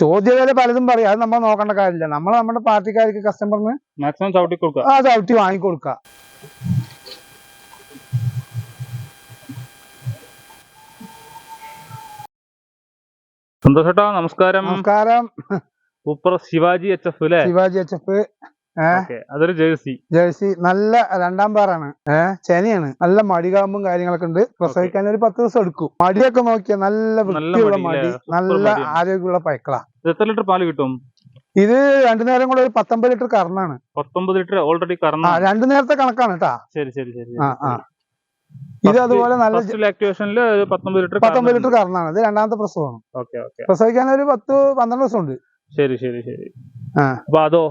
ചോദ്യ വില പലതും പറയാം. അത് നമ്മൾ നോക്കേണ്ട കാര്യമില്ല. നമ്മൾ നമ്മുടെ പാർട്ടിക്കാർക്ക് കസ്റ്റമറിന് മാക്സിമം ചവിട്ടി കൊടുക്കുക. ആ ചവിട്ടി വാങ്ങിക്കൊടുക്കുക സന്തോഷേട്ടാ നമസ്കാരം. നമസ്കാരം. സൂപ്പർ ശിവാജി എച്ച് എഫ് അല്ലേ ശിവാജി എച്ച് എഫ് അതൊരു ജേഴ്സി. ജേഴ്സി നല്ല രണ്ടാം പാറാണ്. ഏഹ് ചെനയാണ്. നല്ല മടികാമ്പും കാര്യങ്ങളൊക്കെ ഉണ്ട്. പ്രസവിക്കാൻ ഒരു പത്ത് ദിവസം എടുക്കും. മടിയൊക്കെ നോക്കിയാൽ നല്ല വൃത്തിയുള്ള മടി നല്ല ആരോഗ്യമുള്ള പൈക്കളാ. എത്ര ലിറ്റർ പാൽ കിട്ടും? ഇത് രണ്ടു നേരം കൂടെ ഒരു പത്തൊമ്പത് ലിറ്റർ കറന്നാണ്. പത്തൊമ്പത് ലിറ്റർ ഓൾറെഡി കറന്ന രണ്ടു നേരത്തെ കണക്കാണ് കേട്ടാ ശരി ശരി ശരി ആ ആ. ഇത് അതുപോലെ നല്ല ഫസ്റ്റ് ലാക്ടേഷനിൽ പത്തൊമ്പത് ലിറ്റർ പത്തൊമ്പത് ലിറ്റർ കറന്നാണ്. ഇത് രണ്ടാമത്തെ പ്രസവമാണ്. പ്രസവിക്കാൻ ഒരു പത്ത് പന്ത്രണ്ട് ദിവസം ഉണ്ട് ശരി ശരി ശരി. ആ. അപ്പൊ അതോ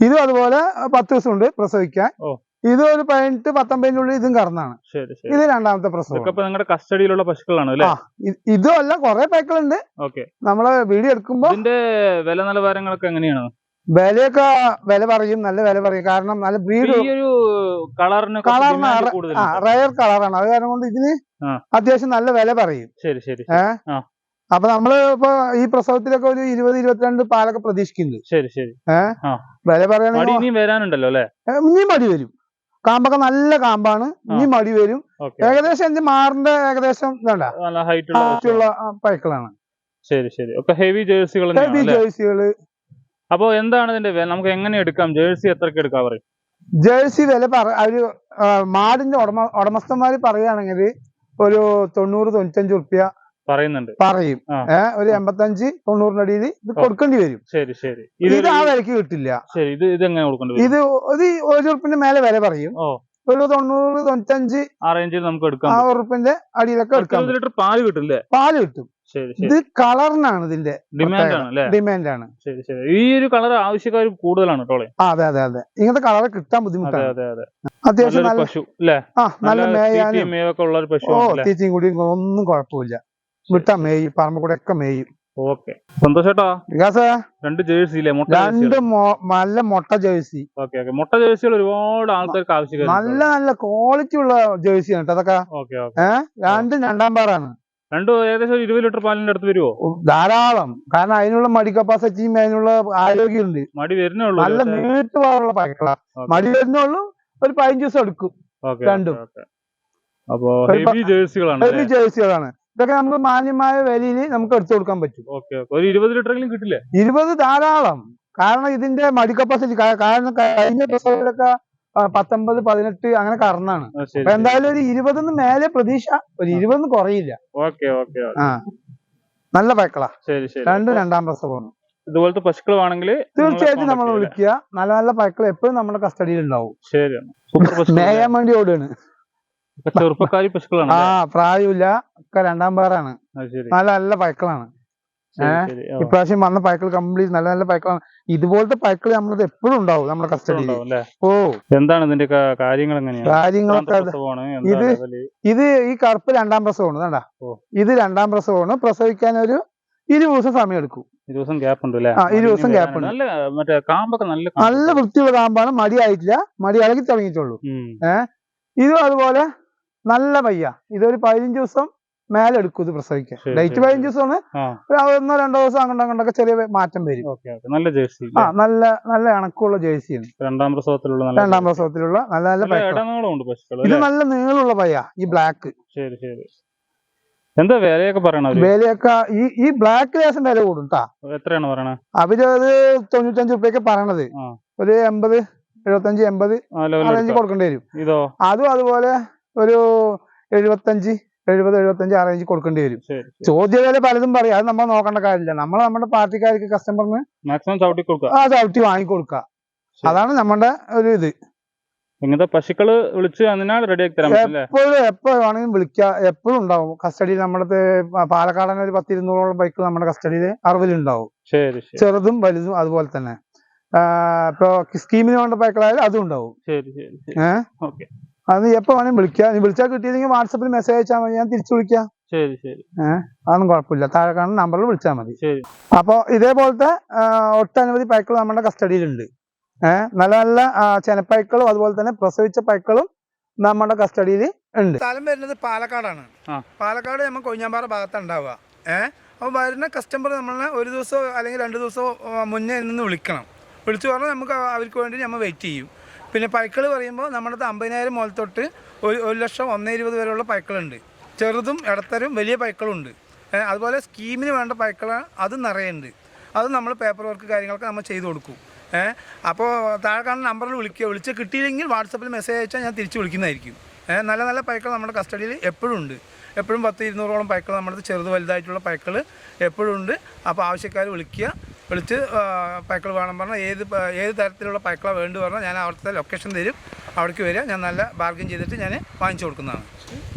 ഇതും അതുപോലെ പത്ത് ദിവസം ഉണ്ട് പ്രസവിക്കാൻ ഇത് ഒരു പതിനെട്ട് പത്തൊമ്പതിനുള്ളിൽ ഇതും കറന്നാണ്. ഇത് രണ്ടാമത്തെ പ്രസവം. നിങ്ങളുടെ കസ്റ്റഡിയിലുള്ള പശുക്കളാണ്. ഇതും അല്ല കുറെ പൈക്കളുണ്ട് നമ്മളെ വീഡിയോ എടുക്കുമ്പോ ഇതിന്റെ വില നിലവാരങ്ങളൊക്കെ എങ്ങനെയാണ്? വിലയൊക്കെ വില പറയും നല്ല വില പറയും. കാരണം നല്ല ബ്രീഡ് ഒരു കളറിന് കളറിന് റയർ കളറാണ്. അത് കാരണം കൊണ്ട് ഇതിന്. അത്യാവശ്യം നല്ല വില പറയും. ശരി ശരി ഏഹ്. അപ്പൊ നമ്മൾ ഇപ്പൊ ഈ പ്രസവത്തിലൊക്കെ ഒരു ഇരുപത് ഇരുപത്തിരണ്ട് പാലൊക്കെ പ്രതീക്ഷിക്കുന്നുണ്ട് ശരി ശരി. വില പറയുകയാണെങ്കിൽ വരാനുണ്ടല്ലോ അല്ലെ? ഇനി മടി വരും. കാമ്പൊക്കെ നല്ല കാമ്പാണ്. ഇനി മടി വരും. ഏകദേശം എന്റെ മാറിന്റെ ഏകദേശം വേണ്ട ഹൈറ്റുള്ള പൈക്കളാണ്. ശരി ശരി. ഒക്കെ ഹെവി ജേഴ്സികൾ ഹെവി ജേഴ്സികൾ അപ്പൊ എന്താണ് ഇതിന്റെ വില? നമുക്ക് എങ്ങനെ എടുക്കാം? ജേഴ്സി എത്രക്ക് എടുക്കാം പറയും ജേഴ്സി വില പറ അവർ മാടിന്റെ ഉടമ ഉടമസ്ഥന്മാര് പറയുകയാണെങ്കിൽ ഒരു തൊണ്ണൂറ് തൊണ്ണൂറ്റഞ്ച് റുപ്യ പറയുന്നുണ്ട്. പറയും. ഏഹ് ഒരു എൺപത്തഞ്ച് തൊണ്ണൂറിനടിയിൽ ഇത്. കൊടുക്കേണ്ടി വരും. ശരി ശരി. ഇത് ഇത് ആ വിലക്ക് കിട്ടില്ല. ശരി ഇത് ഇത് എങ്ങനെ കൊടുക്കേണ്ടി വരും? ഇത് ഒരു ഉറുപ്പിന്റെ മേലെ വില പറയും. ഓ. ഒരു തൊണ്ണൂറ് തൊണ്ണൂറ്റഞ്ച് ആ റേഞ്ചിൽ നമുക്ക് എടുക്കാം. ആ ഉറുപ്പിന്റെ അടിയിലൊക്കെ എടുക്കാം. ലിറ്റർ പാൽ കിട്ടില്ലേ പാൽ കിട്ടും. ഇത് കളറിനാണ് ഇതിന്റെ ഡിമാൻഡ് ഡിമാൻഡ് ആണ്. ശരി ശരി. ഈ ഒരു കളർ ആവശ്യക്കാർ കൂടുതലാണ് കേട്ടോ അതെ അതെ അതെ. ഇങ്ങനത്തെ കളർ കിട്ടാൻ ബുദ്ധിമുട്ടാണ്. അതെ അതെ അത്യാവശ്യം നല്ല പശു അല്ലേ ആ നല്ല മേയാനും മേയൊക്കെ ഉള്ള ഒരു പശു ഓ അല്ലേ തീറ്റയും കൂടി ഒന്നും കുഴപ്പമില്ല. വിട്ടാ മേയും പറമ്പ് കൂടെ ഒക്കെ മേയും. ഓക്കെ. സന്തോഷേട്ടാ. വികാസ? രണ്ട് ജേഴ്സി മുട്ട രണ്ട് നല്ല മുട്ട ജേഴ്സി ഓക്കെ ഓക്കെ. മുട്ട ജേഴ്സികൾ ഒരുപാട് ആൾക്കാർക്ക് ആവശ്യം നല്ല നല്ല ക്വാളിറ്റി ഉള്ള ജേഴ്സി ആണ് കേട്ടോ അതൊക്കെ ഓക്കെ ഓക്കെ. ഏഹ് രണ്ടും രണ്ടാം പാറാണ്. രണ്ടും ഏകദേശം ഒരു ഇരുപത് ലിറ്റർ പാലിന്റെ അടുത്ത് വരുമോ ധാരാളം. കാരണം അതിനുള്ള മടി കപ്പാസിറ്റിയും അതിനുള്ള ആരോഗ്യമുണ്ട്. മടി വരുന്നേ ഉള്ളൂ നല്ല നീട്ടുപാടുള്ള പാക്കളാ മടി വരുന്നുള്ളൂ ഒരു പതിനഞ്ച് ദിവസം എടുക്കും രണ്ടും. അപ്പോ ഹെവി ജേഴ്സികളാണ് ജേഴ്സികളാണ് ഇതൊക്കെ നമുക്ക് മാന്യമായ വിലയിൽ നമുക്ക് എടുത്തു കൊടുക്കാൻ പറ്റും. ഒരു ഇരുപത് ലിറ്ററെങ്കിലും കിട്ടില്ലേ? ഇരുപത് ധാരാളം. കാരണം ഇതിന്റെ മടി കപ്പാസിറ്റി കാരണം കഴിഞ്ഞ പ്രസവത്തിലൊക്കെ ആ, പത്തൊമ്പത് പതിനെട്ട് അങ്ങനെ കറന്നാണ്. അപ്പൊ എന്തായാലും ഒരു ഇരുപതിന് മേലെ പ്രതീക്ഷ ഒരു ഇരുപതിന് കുറയില്ല. ഓക്കെ ഓക്കെ ആ. നല്ല പൈക്കളാ. ശരി ശരി. രണ്ടും രണ്ടാം പ്രസവമാണ് ഇതുപോലത്തെ പശുക്കൾ വേണമെങ്കിൽ തീർച്ചയായിട്ടും നമ്മൾ വിളിക്കുക. നല്ല നല്ല പഴക്കൾ എപ്പോഴും നമ്മുടെ കസ്റ്റഡിയിൽ ഉണ്ടാവും ശരി സൂപ്പർ മേയാൻ വേണ്ടി ഓടുകയാണ്. ചെറുപ്പക്കാരി പശുക്കളാണ് ആ പ്രായമില്ല ഒക്കെ രണ്ടാം പാറാണ്. നല്ല നല്ല പഴക്കളാണ് ശരി, ഏ? ശരി. ഓ, ഇപ്രാവശ്യം വന്ന പഴക്കൾ കംപ്ലീറ്റ് നല്ല നല്ല പഴക്കളാണ് ഇതുപോലത്തെ പഴക്കൾ നമ്മളത് എപ്പോഴും ഉണ്ടാവും നമ്മുടെ കസ്റ്റഡിയിൽ. ഓ. എന്താണ് ഇതിന്റെ കാര്യങ്ങൾ കാര്യങ്ങളൊക്കെ ഇത് ഇത് ഈ കറുപ്പ് രണ്ടാം പ്രസവമാണ് വേണ്ട. ഇത് രണ്ടാം പ്രസവമാണ്. പ്രസവിക്കാൻ ഒരു ഇരുപത് ദിവസം സമയം എടുക്കും ദിവസം ഗ്യാപ്പ് ഉണ്ട് അല്ലേ? ഇരുപത് ദിവസം മടിഞ്ഞ് ഉണ്ട്. നല്ല മറ്റേ കാമ്പൊക്കെ നല്ല നല്ല വൃത്തിയുള്ള കാമ്പാണ്. മടിയായിട്ടില്ല മടിയാണെങ്കിൽ തുടങ്ങിയിട്ടുള്ളൂ. ഏഹ് ഇതും അതുപോലെ നല്ല വയ്യ ഇതൊരു പതിനഞ്ച് ദിവസം മേലെ എടുക്കും ഇത് പ്രസവിക്കാൻ. ഡേറ്റ് പതിനഞ്ച് ദിവസമാണ് ഒരു ഒന്നോ രണ്ടോ ദിവസം അങ്ങോട്ടും അങ്ങോട്ടൊക്കെ ചെറിയ മാറ്റം വരും. നല്ല ജേഴ്സി ആ നല്ല നല്ല ഇണക്കമുള്ള ജേഴ്സിയാണ്. രണ്ടാം പ്രസവത്തിലുള്ള നല്ല രണ്ടാം പ്രസവത്തിലുള്ള നല്ല നല്ല ഇത് നല്ല നീളമുള്ള പയ്യ ഈ ബ്ലാക്ക്. ശരി ശരി. എന്താ വിലയൊക്കെ പറയണത് വിലയൊക്കെ ഈ ഈ ബ്ലാക്ക് ലേശം വില കൂടും എത്രയാണ് പറയണത് അവർ അത് തൊണ്ണൂറ്റഞ്ച് റുപ്യൊക്കെ പറയണത്. ഒരു എൺപത് എഴുപത്തഞ്ച് എൺപത് കൊടുക്കേണ്ടി വരും. ഇതോ? അതും അതുപോലെ ഒരു എഴുപത്തഞ്ച് എഴുപത് എഴുപത്തഞ്ച് ആ റേഞ്ച് കൊടുക്കേണ്ടി വരും. ശരി ശരി. ചോദ്യ വില പലതും പറയും. അത് നമ്മൾ നോക്കേണ്ട കാര്യമില്ല. നമ്മൾ നമ്മുടെ പാർട്ടിക്കാർക്ക് കസ്റ്റമറിന് മാക്സിമം ചവിട്ടി കൊടുക്കുക. ആ ചവിട്ടി വാങ്ങിക്കൊടുക്കുക. അതാണ് നമ്മുടെ ഒരു ഇത്. ഇങ്ങനത്തെ പശുക്കൾ വിളിച്ച് അതിനാൽ റെഡി തരാം എപ്പോഴും എപ്പോ വേണമെങ്കിലും വിളിക്കുക. എപ്പോഴും ഉണ്ടാവും. കസ്റ്റഡിയിൽ നമ്മുടെ പാലക്കാടൻ ഒരു പത്തിരുന്നൂറോളം ബൈക്ക് നമ്മുടെ കസ്റ്റഡിയിൽ അറിവിലുണ്ടാവും. ചെറുതും വലുതും അതുപോലെ തന്നെ. ഇപ്പൊ സ്കീമിന് വേണ്ട ബൈക്കുകളായാലും അതും ഉണ്ടാവും. ശരി ശരി ശരി. ഏഹ് ഓക്കെ അത് നീ എപ്പോ വേണേ വിളിക്കാം. നീ വിളിച്ചാൽ കിട്ടിയില്ലെങ്കിൽ വാട്സപ്പിൽ മെസ്സേജ് അയച്ചാൽ മതി. ഞാൻ തിരിച്ചു വിളിക്കാം. ശരി ശരി. അതൊന്നും കുഴപ്പമില്ല. താഴെ കാണുന്ന നമ്പറിൽ വിളിച്ചാൽ മതി. ശരി. അപ്പോൾ ഇതേപോലത്തെ ഒട്ടനവധി പൈക്കൾ നമ്മുടെ കസ്റ്റഡിയിലുണ്ട്. ഏഹ് നല്ല നല്ല ചെനപ്പൈക്കളും അതുപോലെ തന്നെ പ്രസവിച്ച പൈക്കളും നമ്മുടെ കസ്റ്റഡിയിൽ ഉണ്ട്. സ്ഥലം വരുന്നത് പാലക്കാടാണ്. പാലക്കാട് നമ്മൾ കൊഞ്ഞാമ്പാറ ഭാഗത്താണ് ഉണ്ടാവുക ഏഹ് അപ്പോൾ വരുന്ന കസ്റ്റമർ നമ്മളെ ഒരു ദിവസം അല്ലെങ്കിൽ രണ്ട് ദിവസം മുന്നേ നിന്ന് വിളിക്കണം. വിളിച്ചു പറഞ്ഞാൽ നമുക്ക് അവർക്ക് വേണ്ടി നമ്മൾ വെയിറ്റ് ചെയ്യും. പിന്നെ പൈക്കൾ പറയുമ്പോൾ നമ്മുടെ അമ്പതിനായിരം മുതൽ തൊട്ട് ഒരു ഒരു ലക്ഷം ഒന്നേ ഇരുപത് വരെയുള്ള പൈക്കളുണ്ട്. ചെറുതും ഇടത്തരും വലിയ പൈക്കളുണ്ട്. അതുപോലെ സ്കീമിന് വേണ്ട പൈക്കൾ അത് നിറയുണ്ട്. അത് നമ്മൾ പേപ്പർ വർക്ക് കാര്യങ്ങളൊക്കെ നമ്മൾ ചെയ്തു കൊടുക്കും. ഏഹ് അപ്പോൾ താഴെ കാണുന്ന നമ്പറിൽ വിളിക്കുക. വിളിച്ച് കിട്ടിയില്ലെങ്കിൽ വാട്സപ്പിൽ മെസ്സേജ് അയച്ചാൽ ഞാൻ തിരിച്ച് വിളിക്കുന്നതായിരിക്കും. നല്ല നല്ല പൈക്കൾ നമ്മുടെ കസ്റ്റഡിയിൽ എപ്പോഴും ഉണ്ട്. എപ്പോഴും പത്ത് ഇരുന്നൂറോളം പൈക്കൾ നമ്മുടെ ചെറുത് വലുതായിട്ടുള്ള പൈക്കൾ എപ്പോഴും ഉണ്ട്. അപ്പോൾ ആവശ്യക്കാർ വിളിക്കുക. വിളിച്ച് പൈക്കൾ വേണം പറഞ്ഞാൽ ഏത് ഏത് തരത്തിലുള്ള പൈക്കളാണ് വേണ്ടി പറഞ്ഞാൽ ഞാൻ അവിടുത്തെ ലൊക്കേഷൻ തരും. അവിടേക്ക് വരിക. ഞാൻ നല്ല ബാർഗിൻ ചെയ്തിട്ട് ഞാൻ വാങ്ങിച്ചു കൊടുക്കുന്നതാണ്.